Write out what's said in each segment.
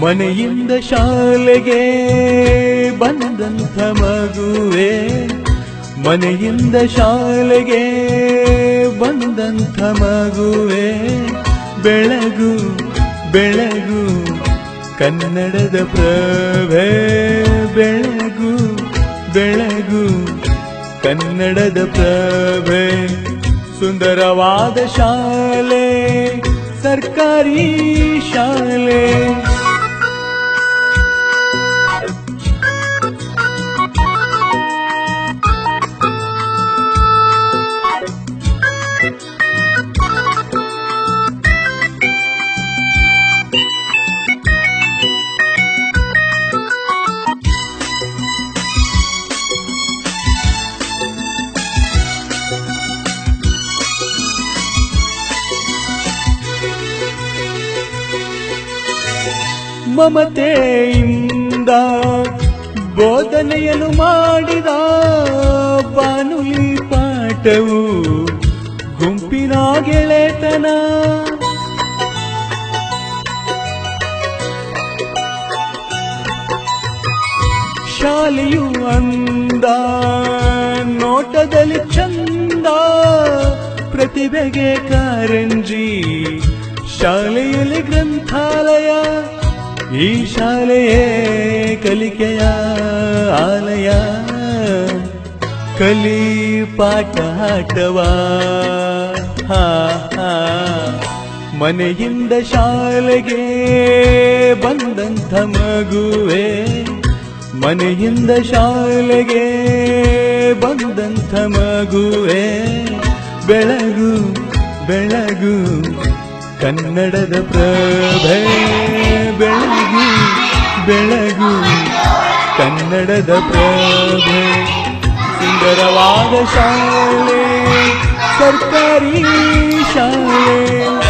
ಮನೆಯಿಂದ ಶಾಲೆಗೆ ಬಂದಂಥ ಮಗುವೆ. ಮನೆಯಿಂದ ಶಾಲೆಗೆ ಬಂದಂಥ ಮಗುವೆ. ಬೆಳಗು ಬೆಳಗು, ಕನ್ನಡದ ಪ್ರಭೆ. ಬೆಳಗು ಬೆಳಗು, ಕನ್ನಡದ ಪ್ರಭೆ. ಸುಂದರವಾದ ಶಾಲೆ, ಸರ್ಕಾರಿ ಶಾಲೆ. ಮಮತೆಯಿಂದ ಬೋಧನೆಯನ್ನು ಮಾಡಿದ ಬಾನುಲಿ ಪಾಠವು ಗುಂಪಿನ ಗೆಳೆತನ. ಶಾಲೆಯು ಅಂದ, ನೋಟದಲ್ಲಿ ಚಂದ ಪ್ರತಿಭೆಗೆ ಕಾರಂಜಿ, ಶಾಲೆಯಲ್ಲಿ ಗ್ರಂಥಾಲಯ ಈ ಶಾಲೆಯೇ ಕಲಿಕೆಯ ಆಲಯ. ಕಲಿ ಪಾಠ ಆಟವಾ ಮನೆಯಿಂದ ಶಾಲೆಗೆ ಬಂದಂಥ ಮಗುವೆ. ಮನೆಯಿಂದ ಶಾಲೆಗೆ ಬಂದಂಥ ಮಗುವೆ. ಬೆಳಗು ಬೆಳಗು, ಕನ್ನಡದ ಪ್ರಭೆ. ಬೆಳಗು ಬೆಳಗು ಕನ್ನಡದ ಪ್ರಭೆ. ಸುಂದರವಾದ ಶಾಲೆ ಸರ್ಕಾರಿ ಶಾಲೆ.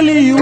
里。